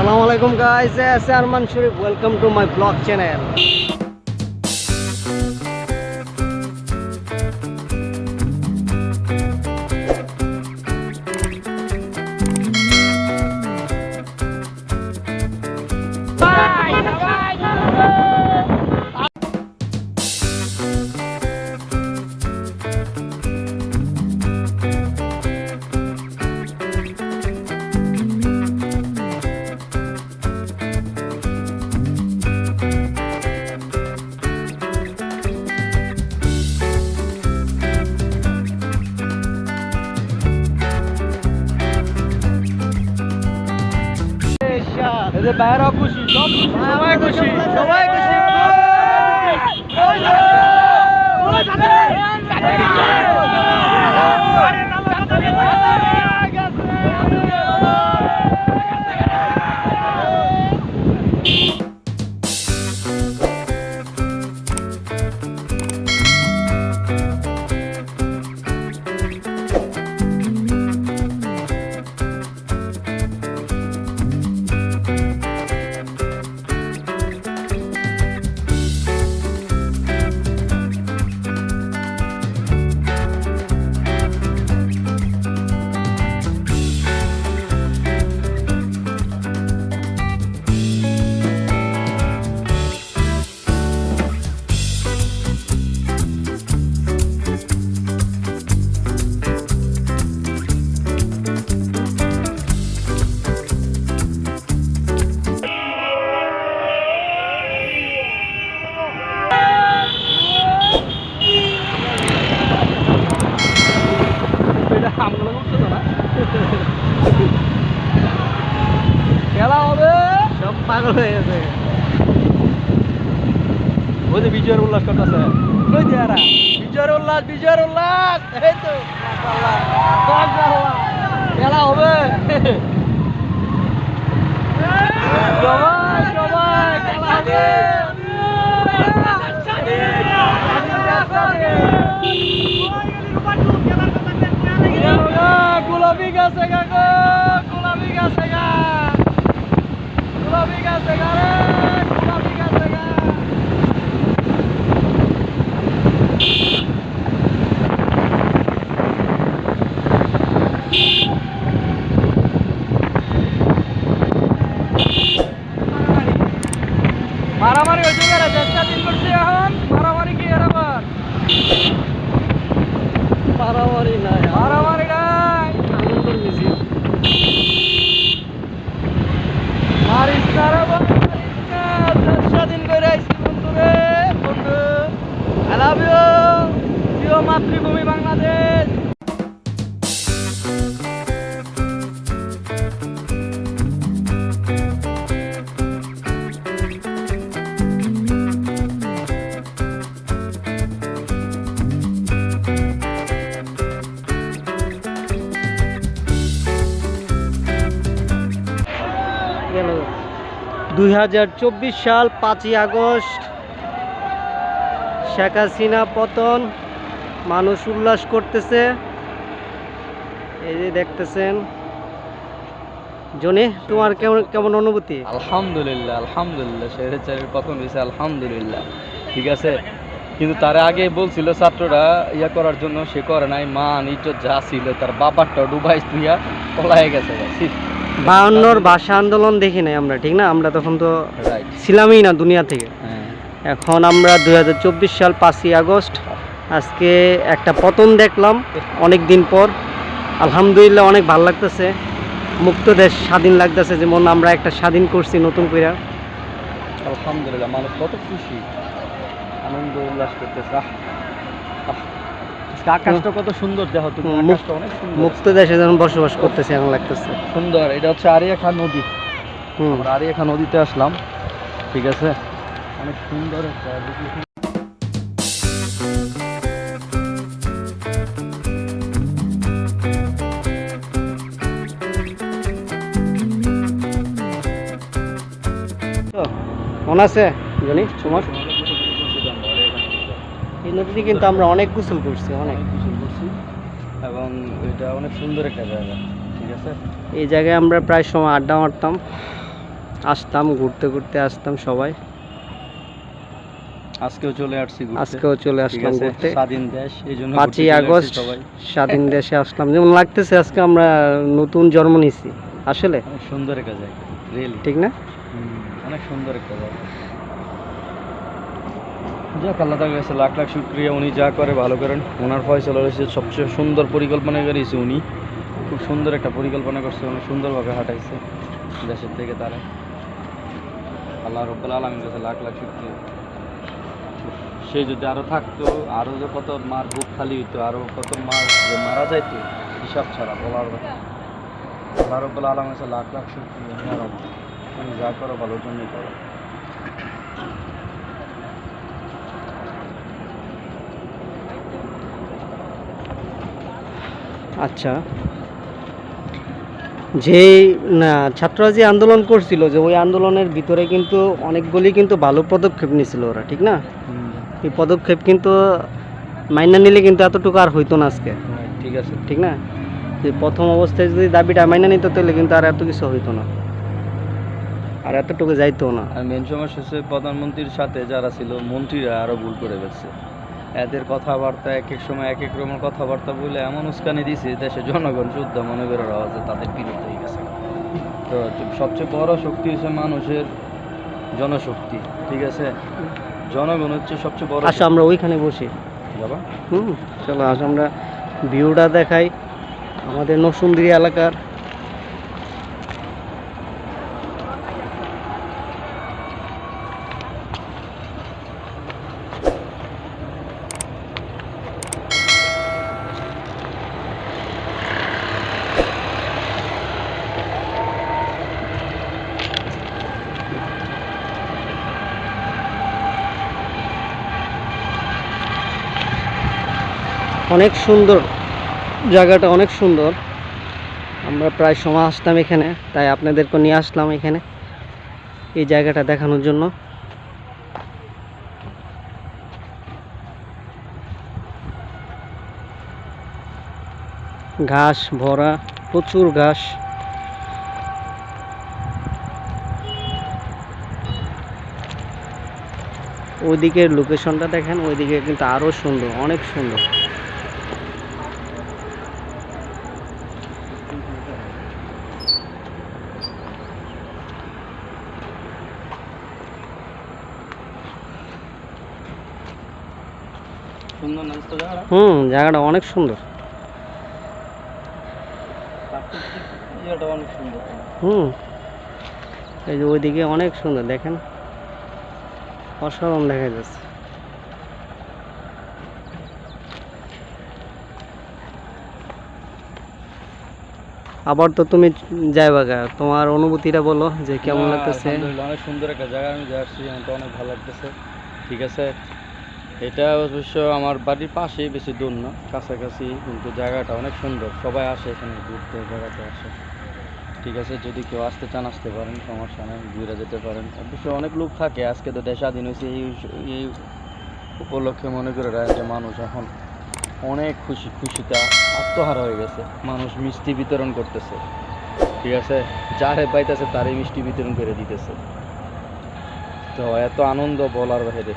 আসসালামু আলাইকুম guys S Arman Sharif welcome to my blog channel এদের বাইরেও খুশি সব সবাই খুশি সবাই খুশি। খেলা হবে? সব পাগল হয়ে গেছে। ওই যে বিজয়ের উল্লাস করতেছে। কই যে এরা? বিজয়ের উল্লাস বিজয়ের উল্লাস। এই তো। খেলা হবে। সবাই সবাই খেলা হবে। গোলাপি গাছে গা গো গোলাপি গাছে গা গোলাপি গাছে গা রে গোলাপি দুই হাজার চব্বিশ সাল পাঁচই আগস্ট, শেখ হাসিনা পতন, মানুষ উল্লাস করতেছে। এই যে দেখতেছেন। জনি, তোমার কেমন কেমন অনুভূতি? আলহামদুলিল্লাহ আলহামদুলিল্লাহ স্বৈরাচারের পতন হয়েছে, আলহামদুলিল্লাহ। ঠিক আছে? কিন্তু তার আগে বলছিল ছাত্ররা, ইয়া করার জন্য সে করে নাই, মান, ইজ্জত যা ছিল, তার বাবারটা ডুবাই তুইয়া পলায় গেছে বায়ান্নর ভাষা আন্দোলন দেখি নাই আমরা ঠিক না? আমরা তখন তো ছিলামই না দুনিয়া থেকে। হ্যাঁ। এখন আমরা দু হাজার চব্বিশ সাল পাঁচই আগস্ট আজকে একটা পতন দেখলাম অনেক দিন পর। আলহামদুলিল্লাহ অনেক ভালো লাগতেছে। মুক্ত দেশ স্বাধীন লাগতেছে যেমন আমরা একটা স্বাধীন করছি নতুন করে আলহামদুলিল্লাহ মানুষ কত খুশি। আনন্দ উল্লাস করতেছে। আকাশটা কত সুন্দর দেখো তুমি আকাশটা অনেক সুন্দর। মুক্ত দেশে যেমন বসবাস করতেছে লাগতেছে। সুন্দর এটা হচ্ছে আরিয়া খান নদী। হুম। আরিয়া খান নদীতে আসলাম ঠিক আছে? অনেক সুন্দর একটা মনে আছে জানি তোমার এই নদীতে কিন্তু আমরা অনেক গোসল করছি অনেক। কিছু করছি এবং এটা অনেক সুন্দর একটা জায়গা ঠিক আছে? এই জায়গায় আমরা প্রায় সময় আড্ডা মারতাম আসতাম ঘুরতে ঘুরতে আসতাম সবাই। আজকেও চলে আসছি আজকেও চলে আসলাম ঘুরতে। স্বাধীন দেশ এই জন্য পাঁচই আগস্ট সবাই। স্বাধীন দেশে আসলাম। যেমন লাগতেছে আজকে আমরা নতুন জন্ম নিছি আসলে। সুন্দর একটা জায়গা রিয়েলি ঠিক না? অনেক সুন্দর একটা জায়গা। যাক, আল্লাহ তার কাছে লাখ লাখ শুক্রিয়া। উনি যা করে, ভালো করেন। ওনার ফয়সলা রয়েছে, সবচেয়ে সুন্দর পরিকল্পনা করেছে উনি। খুব সুন্দর একটা পরিকল্পনা করছে অনেক সুন্দরভাবে হাঁটাইছে দেশের থেকে তারা। আল্লাহ রব্বুল আলমীর কাছে লাখ লাখ শুক্রিয়া। সে যদি আরও থাকতো আরও যে কত মার বুক খালি হইতো আরও কত মার যে মারা যাইতো, হিসাব ছাড়া বলার আল্লাহ রব্বুল আলমের কাছে লাখ লাখ শুক্রিয়া তুমি যা করো ভালোর জন্যই করো। আচ্ছা। যে না ছাত্ররা যে আন্দোলন করছিল যে ওই আন্দোলনের ভিতরে কিন্তু অনেকগুলি কিন্তু ভালো পদক্ষেপ নিয়েছিল ওরা ঠিক না? এই পদক্ষেপ কিন্তু মাইনা নিলে কিন্তু এতটুকু আর হইতো না আজকে। হ্যাঁ, ঠিক আছে। ঠিক না? যে প্রথম অবস্থায় যদি দাবিটা মাইনা নিত তাহলে কিন্তু আর এত কিছু হইতো না। আর এতটুকু যাইতো না। আর মেন সমস্যা হচ্ছে প্রধানমন্ত্রীর সাথে যারা ছিল মন্ত্রীরা আরও ভুল করে ফেলছে। এদের কথাবার্তা এক এক সময় এক এক রকমের কথাবার্তা বলে এমন উস্কানি দিছে দেশে জনগণ শুদ্ধ মনে করে রাখা যে তাদের বিরুদ্ধে হয়ে গেছে। তো সবচেয়ে বড় শক্তি হচ্ছে মানুষের জনশক্তি ঠিক আছে? জনগণ হচ্ছে সবচেয়ে বড় আসো আমরা ওইখানে বসি। বাবা। হুম চলো আসো আমরা ভিউটা দেখাই আমাদের নসুন্দিরি এলাকার অনেক সুন্দর জায়গাটা, অনেক সুন্দর। আমরা প্রায় সময় আসতাম এখানে, তাই আপনাদেরকে নিয়ে আসলাম এখানে এই জায়গাটা দেখানোর জন্য। ঘাস ভরা, প্রচুর ঘাস। ওইদিকের লোকেশনটা দেখেন, ওইদিকে কিন্তু আরও সুন্দর, অনেক সুন্দর। সুন্দর না? তো জায়গাটা? হুম জায়গাটা অনেক সুন্দর। অনেক সুন্দর। হুম এই যে ওইদিকে অনেক সুন্দর দেখেন। অসাধারণ দেখা যাচ্ছে। আবার তো তুমি যাইবা গা তোমার অনুভূতিটা বলো যে কেমন লাগতেছে। অনেক সুন্দর একটা জায়গা আমি যাচ্ছি আমার তো অনেক ভালো লাগতেছে। ঠিক আছে? এটা অবশ্য আমার বাড়ির পাশেই বেশি দূর না, কাছাকাছি, কিন্তু জায়গাটা অনেক সুন্দর। সবাই আসে এখানে, ঘুরতে, বেড়াতে আসে। ঠিক আছে, যদি কেউ আসতে চান, আসতে পারেন, সমস্যা নেই, ঘুরে যেতে পারেন। অবশ্য অনেক লোক থাকে, আজকে তো দেশ স্বাধীন হয়েছে, এই এই উপলক্ষে মনে করে যে মানুষ এখন অনেক খুশি, খুশিতে আত্মহারা হয়ে গেছে। মানুষ মিষ্টি বিতরণ করতেছে। ঠিক আছে, যারে পাইতেছে তারই মিষ্টি বিতরণ করে দিতেছে। তো এত আনন্দ বলার বাইরে।